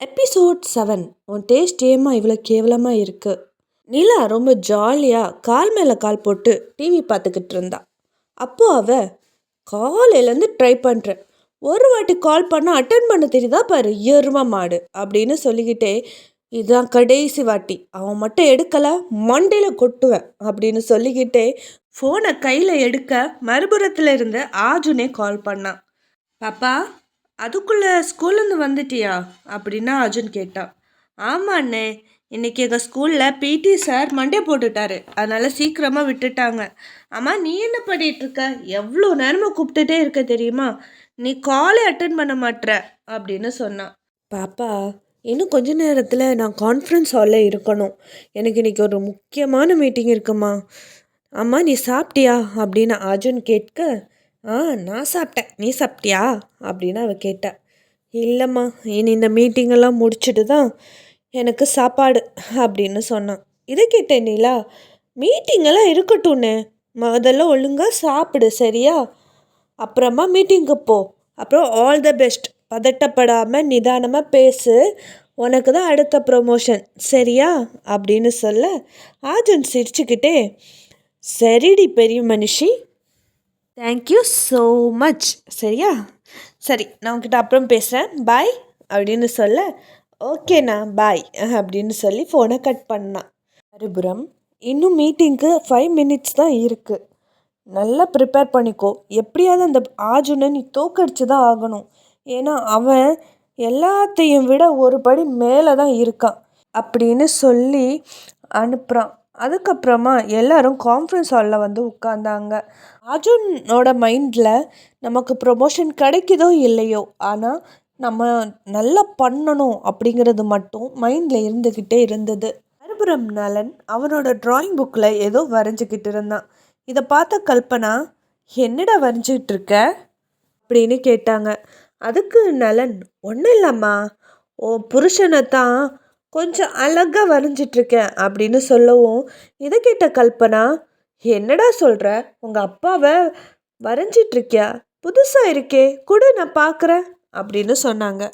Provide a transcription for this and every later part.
Episode seven உன் taste ஏமா இவ்வளோ கேவலமாக இருக்கு? நிலா ரொம்ப ஜாலியாக கால் மேலே கால் போட்டு டிவி பார்த்துக்கிட்டு இருந்தா. அப்போது அவ காலையிலேருந்து ட்ரை பண்ணுறேன் ஒரு வாட்டி கால் பண்ணால் அட்டன் பண்ண தெரியுதா பாரு எரும மாடு அப்படின்னு சொல்லிக்கிட்டே இதுதான் கடைசி வாட்டி அவன் மட்டும் எடுக்கலை மண்டையில் கொட்டுவேன் அப்படின்னு சொல்லிக்கிட்டே ஃபோனை கையில் எடுக்க மறுபுறத்தில் இருந்து ஆஜுனே கால் பண்ணான் பாப்பா அதுக்குள்ளே ஸ்கூல்லேருந்து வந்துட்டியா? அப்படின்னா அர்ஜுன் கேட்டான் ஆமா அண்ணே இன்றைக்கி எங்கள் ஸ்கூலில் பிடி சார் மண்டே போட்டுட்டாரு. அதனால் சீக்கிரமாக விட்டுட்டாங்க. ஆமாம் நீ என்ன பண்ணிகிட்ருக்க எவ்வளோ நேரமாக கூப்பிட்டுட்டே இருக்க தெரியுமா? நீ காலே அட்டன் பண்ண மாட்ற அப்படின்னு சொன்னான் பாப்பா இன்னும் கொஞ்ச நேரத்தில் நான் கான்ஃபரன்ஸ் ஹாலில் இருக்கணும். எனக்கு இன்றைக்கி ஒரு முக்கியமான மீட்டிங் இருக்குமா? அம்மா நீ சாப்பிட்டியா? அப்படின்னு அர்ஜுன் கேட்க ஆ நான் சாப்பிட்டேன். நீ சாப்பிட்டியா? அப்படின்னு அவள் கேட்டா. இல்லைம்மா இனி இந்த மீட்டிங்கெல்லாம் முடிச்சுட்டு தான் எனக்கு சாப்பாடு அப்படின்னு சொன்னான் இதை கேட்டேன் நீலா மீட்டிங்கெல்லாம் இருக்கட்டும்னே. முதல்ல ஒழுங்காக சாப்பிடு சரியா? அப்புறமா மீட்டிங்க்கு போ. அப்புறம் ஆல் த பெஸ்ட் பதட்டப்படாமல் நிதானமாக பேசு. உனக்கு தான் அடுத்த ப்ரொமோஷன் சரியா? அப்படின்னு சொல்ல ஆஜன் சிரிச்சுக்கிட்டே சரிடி பெரிய மனுஷி. தேங்க்யூ ஸோ மச் சரியா? சரி நான் உங்ககிட்ட அப்புறம் பேசுகிறேன் பாய் அப்படின்னு சொல்ல. ஓகேண்ணா பாய் அப்படின்னு சொல்லி ஃபோனை கட் பண்ணான். மறுபுறம் இன்னும் மீட்டிங்க்கு ஃபைவ் மினிட்ஸ் தான் இருக்குது நல்லா ப்ரிப்பேர் பண்ணிக்கோ. எப்படியாவது அந்த ஆஜுனை நீ தோக்கடிச்சு தான் ஆகணும். ஏன்னா அவன் எல்லாத்தையும் விட ஒரு படி மேலே தான் இருக்கான் அப்படின்னு சொல்லி அனுப்புகிறான் அதுக்கப்புறமா எல்லாரும் கான்ஃபரன்ஸ் ஹாலில் வந்து உட்காந்தாங்க அர்ஜுனோட மைண்டில் நமக்கு ப்ரொமோஷன் கிடைக்குதோ இல்லையோ ஆனால் நம்ம நல்லா பண்ணணும் அப்படிங்கிறது மட்டும் மைண்டில் இருந்துக்கிட்டே இருந்தது. மறுபுறம் நலன் அவனோட ட்ராயிங் புக்கில் ஏதோ வரைஞ்சிக்கிட்டு இருந்தான். இதை பார்த்த கல்பனா என்னடா வரைஞ்சிக்கிட்டு இருக்க? அப்படின்னு கேட்டாங்க. அதுக்கு நலன் ஒன்றும் இல்லைம்மா. ஓ புருஷனை தான் கொஞ்சம் அழகாக வரைஞ்சிட்ருக்கேன் அப்படின்னு சொல்லவும் இதை கேட்ட கல்பனா என்னடா சொல்கிற உங்கள் அப்பாவை வரைஞ்சிட்ருக்கியா? புதுசாக இருக்கே கூட நான் பார்க்குறேன் அப்படின்னு சொன்னாங்க.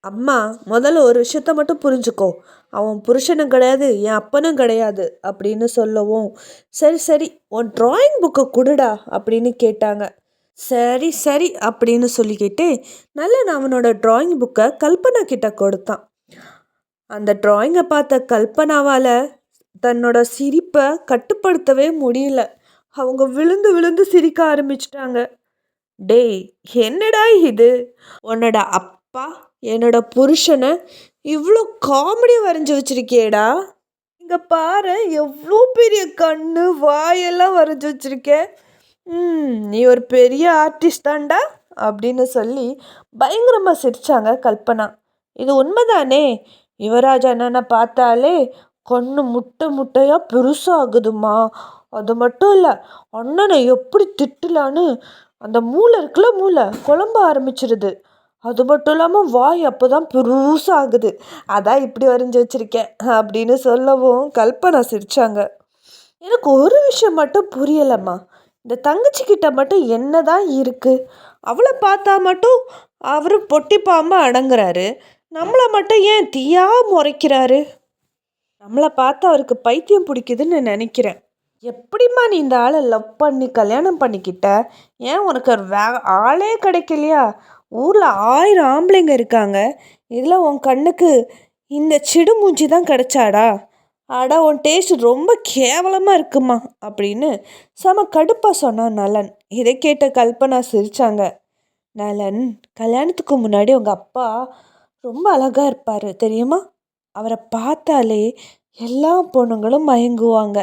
அம்மா முதல்ல ஒரு விஷயத்த மட்டும் புரிஞ்சுக்கோ. அவன் புருஷனும் கிடையாது என் அப்பனும் கிடையாது அப்படின்னு சொல்லவும் சரி சரி உன் ட்ராயிங் புக்கை கொடுடா அப்படின்னு கேட்டாங்க. சரி சரி அப்படின்னு சொல்லிக்கிட்டு நல்ல அவனோட ட்ராயிங் புக்கை கல்பனா கிட்ட கொடுத்தான். அந்த ட்ராயிங்கை பார்த்த கல்பனாவால் தன்னோட சிரிப்பை கட்டுப்படுத்தவே முடியல. அவங்க விழுந்து விழுந்து சிரிக்க ஆரம்பிச்சிட்டாங்க. டேய் என்னடா இது? உன்னோட அப்பா என்னோட புருஷனை இவ்வளோ காமெடி வரைஞ்சி வச்சுருக்கேடா இங்கே பாரு எவ்வளோ பெரிய கண்ணு வாயெல்லாம் வரைஞ்சி வச்சிருக்கேன் ம் நீ ஒரு பெரிய ஆர்டிஸ்ட் தான்டா அப்படின்னு சொல்லி பயங்கரமாக சிரித்தாங்க கல்பனா. இது உண்மைதானே? யுவராஜ் அண்ணனை பார்த்தாலே கண்ணு முட்டை முட்டையாக பெருசாகுதுமா அது மட்டும் இல்லை அண்ணனை எப்படி திட்டலான்னு அந்த மூளை இருக்குல்ல மூளை குழம்ப ஆரம்பிச்சிருது. அது மட்டும் இல்லாமல் வாய் அப்போ தான் பெருசாகுது. அதான் இப்படி வரைஞ்சி வச்சுருக்கேன் அப்படின்னு சொல்லவும் கல்பனா சிரித்தாங்க எனக்கு ஒரு விஷயம் மட்டும் புரியலைம்மா. இந்த தங்கச்சிக்கிட்ட மட்டும் என்ன தான் இருக்குது அவளை பார்த்தா மட்டும் அவர் பொட்டி அடங்குறாரு. நம்மளை மட்டும் ஏன் தீயா முறைக்கிறாரு? நம்மளை பார்த்து அவருக்கு பைத்தியம் பிடிக்குதுன்னு நினைக்கிறேன். எப்படிம்மா நீ இந்த ஆளை லவ் பண்ணி கல்யாணம் பண்ணிக்கிட்ட? ஏன் உனக்கு ஒரு வே ஆளே கிடைக்கலையா? ஊரில் ஆயிரம் ஆம்பளைங்க இருக்காங்க. இதில் உன் கண்ணுக்கு இந்த சிடு மூஞ்சி தான் கிடைச்சாடா? அடா உன் டேஸ்ட் ரொம்ப கேவலமாக இருக்குமா? அப்படின்னு செம கடுப்பாக சொன்னான் நலன். இதை கேட்ட கல்பனா சிரித்தாங்க நலன் கல்யாணத்துக்கு முன்னாடி உங்கள் அப்பா ரொம்ப அழகாக இருப்பார் தெரியுமா? அவரை பார்த்தாலே எல்லா பொண்ணுங்களும் மயங்குவாங்க.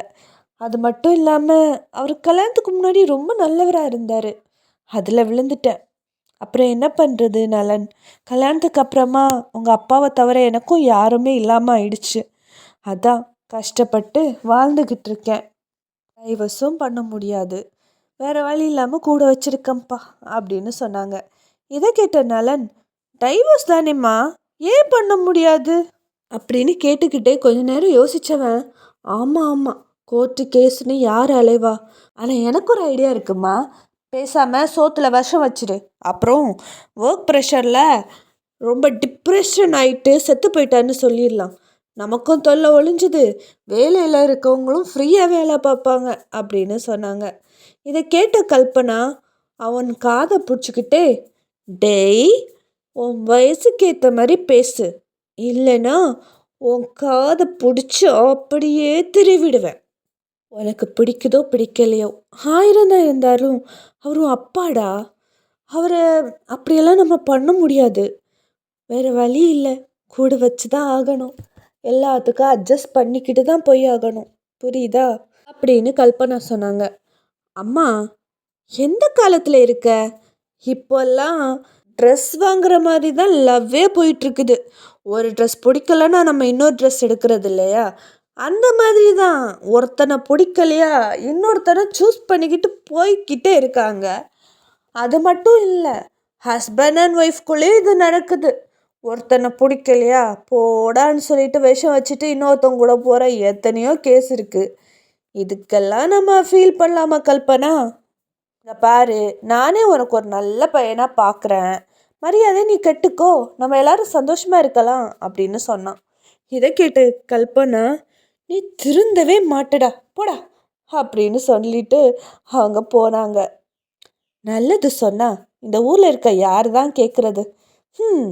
அது மட்டும் இல்லாமல் அவர் கல்யாணத்துக்கு முன்னாடி ரொம்ப நல்லவராக இருந்தார். அதில் விழுந்துட்டேன். அப்புறம் என்ன பண்ணுறது நலன்? கல்யாணத்துக்கு அப்புறமா உங்கள் அப்பாவை தவிர எனக்கும் யாருமே இல்லாமல் ஆயிடுச்சு. அதான் கஷ்டப்பட்டு வாழ்ந்துக்கிட்டு இருக்கேன். டைவர்ஸும் பண்ண முடியாது. வேறு வழி இல்லாமல் கூட வச்சுருக்கேன்ப்பா அப்படின்னு சொன்னாங்க. இதை கேட்ட நலன் டைவர்ஸ் தானேம்மா? ஏன் பண்ண முடியாது? அப்படின்னு கேட்டுக்கிட்டே கொஞ்ச நேரம் யோசித்தவன் ஆமாம் ஆமாம் கோர்ட்டு கேஸ்னு யார் அலைவா? ஆனால் எனக்கு ஒரு ஐடியா இருக்குமா? பேசாமல் சோத்தில் விஷம் வச்சிடு அப்புறம் ஒர்க் ப்ரெஷரில் ரொம்ப டிப்ரெஷன் ஆயிட்டு செத்து போயிட்டான்னு சொல்லிடலாம். நமக்கும் தொல்லை ஒழிஞ்சுது வேலையில் இருக்கவங்களும் ஃப்ரீயாக வேலை பார்ப்பாங்க அப்படின்னு சொன்னாங்க. இதை கேட்ட கல்பனா அவன் காதை பிடிச்சிக்கிட்டே டேய் உன் வயசுக்கேற்ற மாதிரி பேசு. இல்லைன்னா உன் காதை பிடிச்சி அப்படியே திருவிடுவேன். உனக்கு பிடிக்குதோ பிடிக்கலையோ. ஆயிரம் தான் இருந்தாலும் அவரும் அப்பாடா. அவரை அப்படியெல்லாம் நம்ம பண்ண முடியாது. வேறு வழி இல்லை. கூட வச்சு தான் ஆகணும். எல்லாத்துக்கும் அட்ஜஸ்ட் பண்ணிக்கிட்டு தான் போய் ஆகணும். புரியுதா? அப்படின்னு கல்பனா சொன்னாங்க. அம்மா எந்த காலத்தில் இருக்க? இப்போல்லாம் ட்ரெஸ் வாங்குற மாதிரி தான் லவ்வே போயிட்டுருக்குது. ஒரு ட்ரெஸ் பிடிக்கலன்னா நம்ம இன்னொரு ட்ரெஸ் எடுக்கிறது இல்லையா? அந்த மாதிரி தான் ஒருத்தனை பிடிக்கலையா? இன்னொருத்தனை சூஸ் பண்ணிக்கிட்டு போய்கிட்டே இருக்காங்க. அது மட்டும் இல்லை ஹஸ்பண்ட் அண்ட் ஒய்ஃப்குள்ளேயே இது நடக்குது. ஒருத்தனை பிடிக்கலையா? போடான்னு சொல்லிட்டு விஷம் வச்சுட்டு இன்னொருத்தவங்க கூட போகிற எத்தனையோ கேஸ் இருக்குது இதுக்கெல்லாம் நம்ம ஃபீல் பண்ணலாமா கல்பனா? இங்கே பாரு நானே உனக்கு ஒரு நல்ல பையனாக பார்க்குறேன் மரியாதை நீ கெட்டுக்கோ. நம்ம எல்லாரும் சந்தோஷமாக இருக்கலாம் அப்படின்னு சொன்னான். இதை கேட்டு கல்பனா நீ திருந்தவே மாட்டடா போடா அப்படின்னு சொல்லிட்டு அவங்க போனாங்க. நல்லது சொன்னா இந்த ஊரில் இருக்க யார் தான் கேட்குறது ம்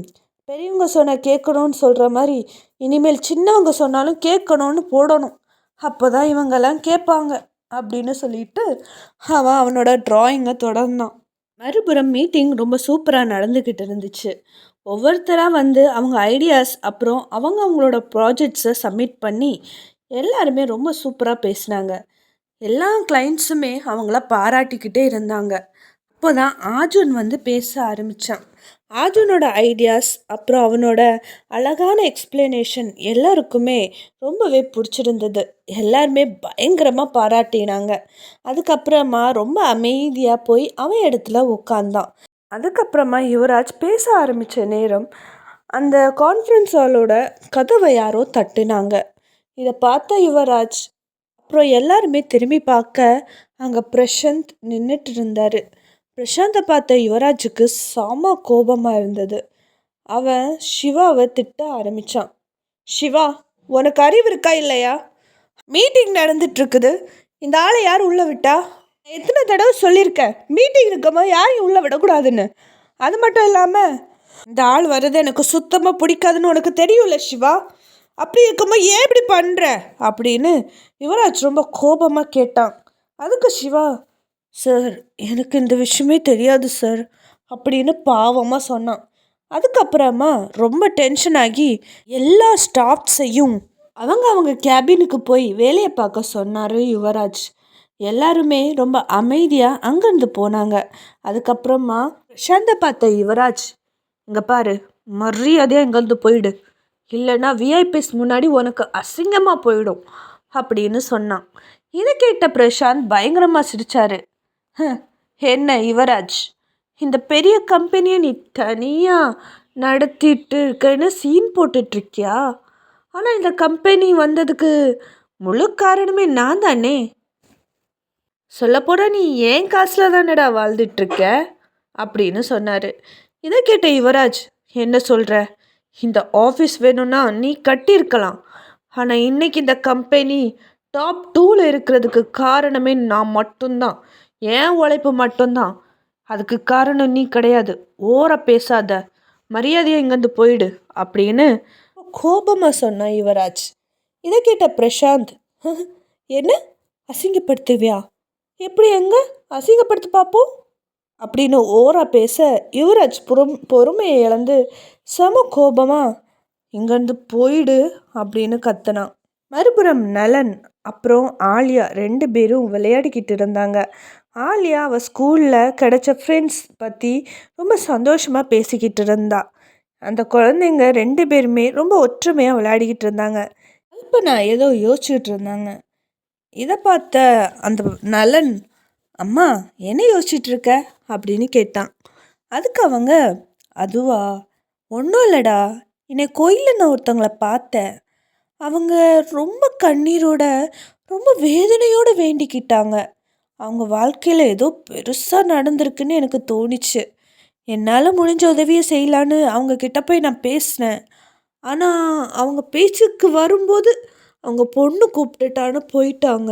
பெரியவங்க சொன்ன கேட்கணும்னு சொல்கிற மாதிரி இனிமேல் சின்னவங்க சொன்னாலும் கேட்கணும்னு போடணும். அப்போ தான் இவங்கெல்லாம் கேட்பாங்க அப்படின்னு சொல்லிட்டு அவன் அவனோட ட்ராயிங்கை தொடர்ந்தான். மறுபுறம் மீட்டிங் ரொம்ப சூப்பராக நடந்துக்கிட்டு இருந்துச்சு. ஒவ்வொருத்தராக வந்து அவங்க ஐடியாஸ் அப்புறம் அவங்க அவங்களோட ப்ராஜெக்ட்ஸை சப்மிட் பண்ணி எல்லாருமே ரொம்ப சூப்பராக பேசினாங்க. எல்லா கிளைண்ட்ஸுமே அவங்கள பாராட்டிக்கிட்டே இருந்தாங்க. அப்போ தான் ஆஜுன் வந்து பேச ஆரம்பித்தான் ஆஜுனோட ஐடியாஸ் அப்புறம் அவனோட அழகான எக்ஸ்பிளனேஷன் எல்லாருக்குமே ரொம்பவே பிடிச்சிருந்தது. எல்லாருமே பயங்கரமாக பாராட்டினாங்க. அதுக்கப்புறமா ரொம்ப அமைதியாக போய் அவன் இடத்துல உட்காந்தான் அதுக்கப்புறமா யுவராஜ் பேச ஆரம்பித்த நேரம் அந்த கான்ஃபரன்ஸ் ஹாலோட கதவை யாரோ தட்டுனாங்க. இதை பார்த்த யுவராஜ் அப்புறம் எல்லாருமே திரும்பி பார்க்க அங்கே பிரஷாந்த் நின்றுட்டு இருந்தார். பிரசாந்தை பார்த்த யுவராஜுக்கு சாம கோபமாக இருந்தது. அவன் சிவாவை திட்ட ஆரம்பித்தான் சிவா உனக்கு அறிவு இருக்கா இல்லையா? மீட்டிங் நடந்துட்டுருக்குது. இந்த ஆளை யார் உள்ளே விட்டா? எத்தனை தடவை சொல்லியிருக்கேன் மீட்டிங் இருக்கமா யாரையும் உள்ளே விடக்கூடாதுன்னு. அது மட்டும் இல்லாமல் இந்த ஆள் வர்றது எனக்கு சுத்தமாக பிடிக்காதுன்னு உனக்கு தெரியும்ல சிவா? அப்படி இருக்கும்போது ஏன் இப்படி பண்ணுற அப்படின்னு யுவராஜ் ரொம்ப கோபமாக கேட்டான். அதுக்கு சிவா சார் எனக்கு இந்த விஷயமே தெரியாது சார் அப்படின்னு பாவமாக சொன்னான். அதுக்கப்புறமா ரொம்ப டென்ஷன் ஆகி எல்லா ஸ்டாஃப்ஸையும் அவங்க அவங்க கேபினுக்கு போய் வேலையை பார்க்க சொன்னார் யுவராஜ். எல்லாருமே ரொம்ப அமைதியாக அங்கேருந்து போனாங்க. அதுக்கப்புறமா பிரசாந்தை பார்த்த யுவராஜ் இங்கே பாரு மரியாதையாக இங்கேருந்து போயிடு. இல்லைன்னா விஐபிஸ் முன்னாடி உனக்கு அசிங்கமாக போயிடும் அப்படின்னு சொன்னான். இதை கேட்ட பிரசாந்த் பயங்கரமாக சிரித்தாரு என்ன யுவராஜ்? இந்த பெரிய கம்பெனியை நீ தனியாக நடத்திட்டு இருக்கேன்னு சீன் போட்டுட்ருக்கியா? ஆனால் இந்த கம்பெனி வந்ததுக்கு முழு காரணமே நான் தானே. சொல்லப்போனால் நீ ஏன் காசில் தானடா வாழ்ந்துட்டுருக்க அப்படின்னு சொன்னார். இதை கேட்ட யுவராஜ் என்ன சொல்கிற இந்த ஆஃபீஸ் வேணும்னா நீ கட்டியிருக்கலாம். ஆனால் இன்னைக்கு இந்த கம்பெனி டாப் டூவில் இருக்கிறதுக்கு காரணமே நான் மட்டும்தான். ஏன் உழைப்பு மட்டும்தான். அதுக்கு காரணம் நீ கிடையாது. ஓர பேசாத. மரியாதையை இங்கேருந்து போயிடு அப்படின்னு கோபமாக சொன்னான் யுவராஜ். இதை கேட்ட பிரசாந்த் என்ன? அசிங்கப்படுத்துவியா? எப்படி எங்க? அசிங்கப்படுத்து பார்ப்போம் அப்படின்னு ஓரா பேச யுவராஜ் பொறும் பொறுமையை இழந்து சம கோபமாக இங்கேருந்து போயிடு அப்படின்னு கத்துனான் மறுபுறம் நலன் அப்புறம் ஆலியா ரெண்டு பேரும் விளையாடிக்கிட்டு இருந்தாங்க. ஆலியா அவள் ஸ்கூலில் கிடச்ச ஃப்ரெண்ட்ஸ் பற்றி ரொம்ப சந்தோஷமாக பேசிக்கிட்டு இருந்தா. அந்த குழந்தைங்க ரெண்டு பேருமே ரொம்ப ஒற்றுமையாக விளையாடிக்கிட்டு இருந்தாங்க. இப்போ நான் ஏதோ யோசிச்சுட்டு இருந்தாங்க. இதை பார்த்த அந்த நலன் அம்மா என்ன யோசிச்சுட்டு இருக்க? அப்படின்னு கேட்டான். அதுக்கு அவங்க அதுவா? ஒன்றும் இல்லைடா. என்னை கோயிலில் நான் ஒருத்தவங்கள பார்த்தேன் அவங்க ரொம்ப கண்ணீரோட ரொம்ப வேதனையோடு வேண்டிக்கிட்டாங்க. அவங்க வாழ்க்கையில் ஏதோ பெருசாக நடந்திருக்குன்னு எனக்கு தோணிச்சு. என்னால் முடிஞ்ச உதவியை செய்யலான்னு அவங்க கிட்ட போய் நான் பேசினேன். ஆனால் அவங்க பேச்சுக்கு வரும்போது அவங்க பொண்ணு கூப்பிட்டுட்டான்னு போயிட்டாங்க.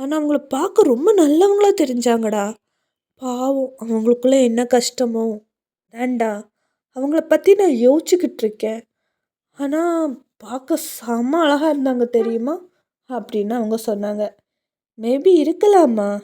ஆனால் அவங்கள பார்க்க ரொம்ப நல்லவங்களா தெரிஞ்சாங்கடா. பாவம் அவங்களுக்குள்ளே என்ன கஷ்டமோ வேண்டா. அவங்கள பற்றி நான் யோசிச்சுக்கிட்டு இருக்கேன். ஆனால் பார்க்க செம்ம அழகாக இருந்தாங்க தெரியுமா? அப்படின்னு அவங்க சொன்னாங்க. மேபி இருக்கலாமா?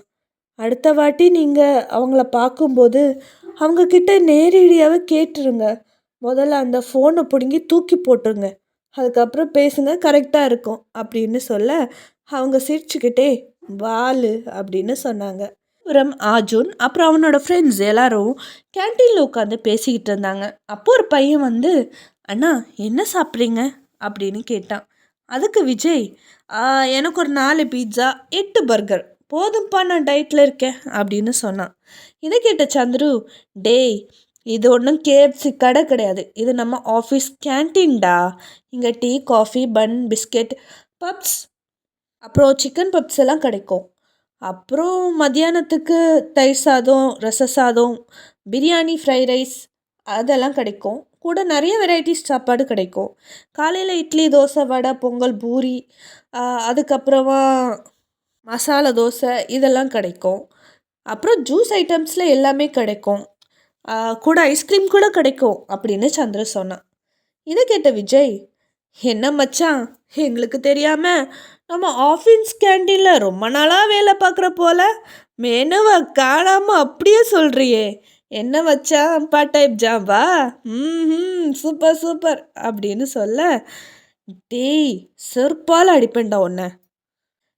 அடுத்த வாட்டி நீங்கள் அவங்கள பார்க்கும்போது அவங்கக்கிட்ட நேரடியாகவே கேட்டுருங்க. முதல்ல அந்த ஃபோனை பிடுங்கி தூக்கி போட்டுருங்க. அதுக்கப்புறம் பேசுங்க கரெக்டாக இருக்கும். அப்படின்னு சொல்ல அவங்க சிரிச்சுக்கிட்டே வாலு அப்படின்னு சொன்னாங்க. அப்புறம் ஆஜுன் அப்புறம் அவனோட ஃப்ரெண்ட்ஸ் எல்லாரும் கேன்டீனில் உட்காந்து பேசிக்கிட்டு இருந்தாங்க. அப்போ ஒரு பையன் வந்து அண்ணா என்ன சாப்பிட்றீங்க? அப்படின்னு கேட்டான். அதுக்கு விஜய் எனக்கு ஒரு நாலு பீட்சா எட்டு பர்கர் போதும்ப்பா நான் டயட்டில் இருக்கேன் அப்படின்னு சொன்னான். இதை கேட்ட சந்துரு டேய் இது ஒன்றும் கேஎஃப்சி கடை கிடையாது. இது நம்ம ஆஃபீஸ் கேன்டீன்டா இங்கே tea coffee bun biscuit puffs அப்புறம் சிக்கன் பப்ஸ் எல்லாம் கிடைக்கும். அப்புறம் மத்தியானத்துக்கு தயிர் சாதம் ரச சாதம் பிரியாணி ஃப்ரைட் ரைஸ் அதெல்லாம் கிடைக்கும். கூட நிறைய வெரைட்டிஸ் சாப்பாடு கிடைக்கும். காலையில் இட்லி தோசை வடை பொங்கல் பூரி அதுக்கப்புறமா மசாலா தோசை இதெல்லாம் கிடைக்கும். அப்புறம் ஜூஸ் ஐட்டம்ஸில் எல்லாமே கிடைக்கும். கூட ஐஸ்கிரீம் கூட கிடைக்கும் அப்படின்னு சந்திர சொன்னான். இதை கேட்ட விஜய் என்ன மச்சான்? எங்களுக்கு தெரியாமல் நம்ம ஆஃபீஸ் கேண்டீனில் ரொம்ப நாளாக வேலை பார்க்குற போல மெனுவை காணாமல் அப்படியே சொல்கிறியே என்ன மச்சான் பார்ட் டைப் ஜாபா ம் சூப்பர் சூப்பர் அப்படின்னு சொல்ல டேய் செருப்பால் அடிப்பேன்டா உன்னை.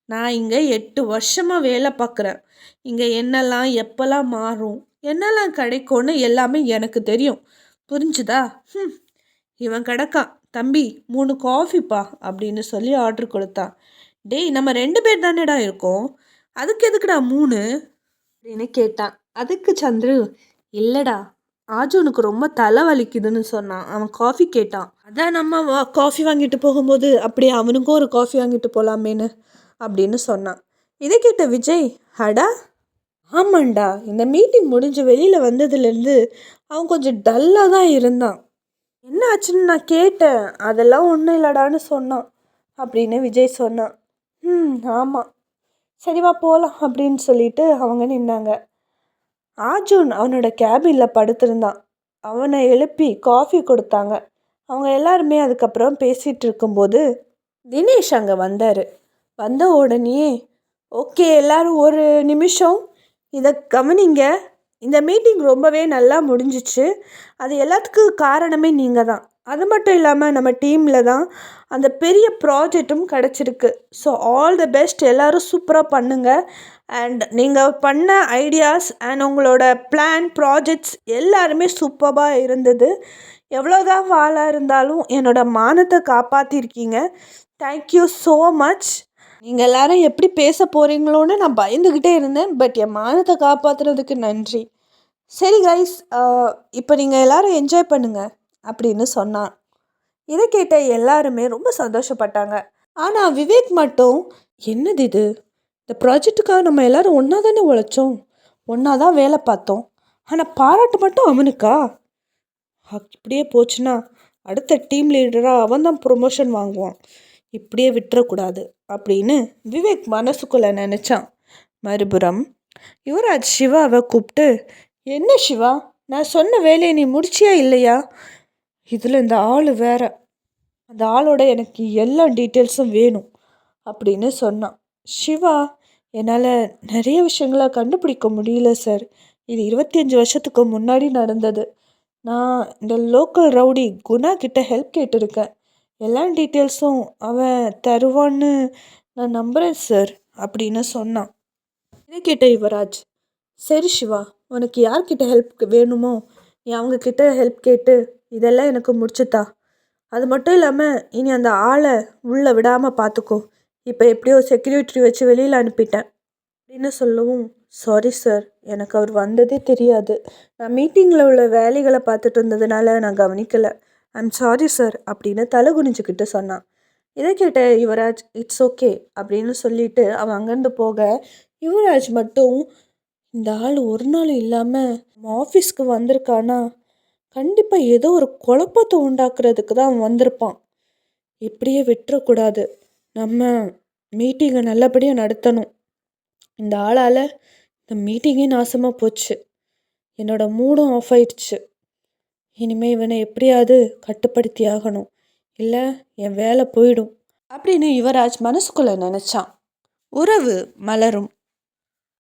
நான் இங்கே எட்டு வருஷமாக வேலை பார்க்குறேன் இங்கே என்னெல்லாம் எப்போல்லாம் மாறும் என்னெல்லாம் கிடைக்கும்னு எல்லாமே எனக்கு தெரியும். புரிஞ்சுதா? ம் இவன் கிடக்கான். தம்பி மூணு காஃபிப்பா அப்படின்னு சொல்லி ஆர்டர் கொடுத்தான். டேய் நம்ம ரெண்டு பேர் தானேடா இருக்கோம். அதுக்கு எதுக்குடா மூணு? அப்படின்னு கேட்டான். அதுக்கு சந்துரு இல்லைடா ஆஜுனுக்கு ரொம்ப தலை வலிக்குதுன்னு சொன்னான். அவன் காஃபி கேட்டான். அதான் நம்ம காஃபி வாங்கிட்டு போகும்போது அப்படியே அவனுக்கும் ஒரு காஃபி வாங்கிட்டு போகலாமேன்னு அப்படின்னு சொன்னான். இதை கேட்ட விஜய் அடா ஆமாண்டா இந்த மீட்டிங் முடிஞ்சு வெளியில் வந்ததுலேருந்து அவன் கொஞ்சம் டல்லாக தான் இருந்தான். என்ன ஆச்சுன்னு நான் கேட்டேன். அதெல்லாம் ஒன்றும் இல்லடான்னு சொன்னான் அப்படின்னு விஜய் சொன்னான். ம் ஆமாம் சரிவா போகலாம் அப்படின்னு சொல்லிட்டு அவங்க நின்னாங்க. ஆஜூன் அவனோட கேபினில் படுத்திருந்தான். அவனை எழுப்பி காஃபி கொடுத்தாங்க. அவங்க எல்லாருமே அதுக்கப்புறம் பேசிகிட்டு இருக்கும்போது தினேஷ் அங்கே வந்தார். வந்த உடனே ஓகே எல்லாரும் ஒரு நிமிஷம் இதை கவனிங்க. இந்த மீட்டிங் ரொம்பவே நல்லா முடிஞ்சிச்சு. அது எல்லாத்துக்கும் காரணமே நீங்கள் தான் அது மட்டும் இல்லாமல் நம்ம டீமில் தான் அந்த பெரிய ப்ராஜெக்ட்டும் கிடச்சிருக்கு. ஸோ ஆல் த பெஸ்ட் எல்லோரும் சூப்பராக பண்ணுங்கள் அண்ட் நீங்கள் பண்ண ஐடியாஸ் அண்ட் உங்களோட பிளான் ப்ராஜெக்ட்ஸ் எல்லாருமே சூப்பராக இருந்தது. எவ்வளோதான் வாளாக இருந்தாலும் என்னோடய மானத்தை காப்பாற்றிருக்கீங்க தேங்க்யூ ஸோ மச் நீங்கள் எல்லோரும் எப்படி பேச போகிறீங்களோன்னு நான் பயந்துக்கிட்டே இருந்தேன். பட் என் மானத்தை காப்பாற்றுறதுக்கு நன்றி. சரி கைஸ் இப்போ நீங்கள் எல்லோரும் என்ஜாய் பண்ணுங்கள் அப்படின்னு சொன்னான். இதை கேட்ட எல்லாருமே ரொம்ப சந்தோஷப்பட்டாங்க. ஆனால் விவேக் மட்டும் என்னது இது? இந்த ப்ராஜெக்ட்டுக்காக நம்ம எல்லாரும் ஒன்றா தானே உழைச்சோம்? ஒன்றா தான் வேலை பார்த்தோம். ஆனால் பாராட்டு மட்டும் அவனுக்கா? அப்படியே போச்சுன்னா அடுத்த டீம் லீடராக அவன் தான் ப்ரொமோஷன் வாங்குவான். இப்படியே விட்டுறக்கூடாது அப்படின்னு விவேக் மனசுக்குள்ளே நினச்சான். மறுபுறம் யுவராஜ் சிவாவை கூப்பிட்டு என்ன சிவா? நான் சொன்ன வேலையை நீ முடிச்சியா இல்லையா? இதில் இந்த ஆள் வேற. அந்த ஆளோட எனக்கு எல்லா டீட்டெயில்ஸும் வேணும் அப்படின்னு சொன்னான் சிவா என்னால் நிறைய விஷயங்களை கண்டுபிடிக்க முடியல சார். இது இருபத்தி அஞ்சு வருஷத்துக்கு முன்னாடி நடந்தது. நான் இந்த லோக்கல் ரவுடி குணா கிட்ட ஹெல்ப் கேட்டிருக்கேன். எல்லா டீட்டெயில்ஸும் அவன் தருவான்னு நான் நம்புகிறேன் சார் அப்படின்னு சொன்னான். இதை கேட்ட யுவராஜ் சரி சிவா உனக்கு யார்கிட்ட ஹெல்ப் வேணுமோ நீ அவங்கக்கிட்ட ஹெல்ப் கேட்டு இதெல்லாம் எனக்கு முடிச்சுத்தா அது மட்டும் இல்லாமல் இனி அந்த ஆளை உள்ளே விடாமல் பார்த்துக்கோ இப்போ எப்படியோ செக்யூரிட்டி வச்சு வெளியில் அனுப்பிட்டேன். அப்படின்னு சொல்லவும் சாரி சார் எனக்கு அவர் வந்ததே தெரியாது. நான் மீட்டிங்கில் உள்ள வேலைகளை பார்த்துட்டு இருந்ததுனால நான் கவனிக்கலை. ஐம் சாரி சார் அப்படின்னு தலை குனிஞ்சுக்கிட்டு சொன்னான். இதை கேட்ட யுவராஜ் இட்ஸ் ஓகே அப்படின்னு சொல்லிட்டு அவன் அங்கேருந்து போக யுவராஜ் மட்டும் இந்த ஆள் ஒரு நாள் இல்லாமல் நம்ம ஆஃபீஸ்க்கு வந்திருக்கானா? கண்டிப்பாக ஏதோ ஒரு குழப்பத்தை உண்டாக்குறதுக்கு தான் அவன் வந்திருப்பான். இப்படியே விட்டுறக்கூடாது. நம்ம மீட்டிங்கை நல்லபடியாக நடத்தணும். இந்த ஆளால் இந்த மீட்டிங்கே நாசமாக போச்சு. என்னோட மூடும் ஆஃப் ஆயிடுச்சு. இனிமேல் இவனை எப்படியாவது கட்டுப்படுத்தி ஆகணும். இல்லை என் வேலை போயிடும். அப்படின்னு யுவராஜ் மனசுக்குள்ளே நினச்சான். உறவு மலரும்.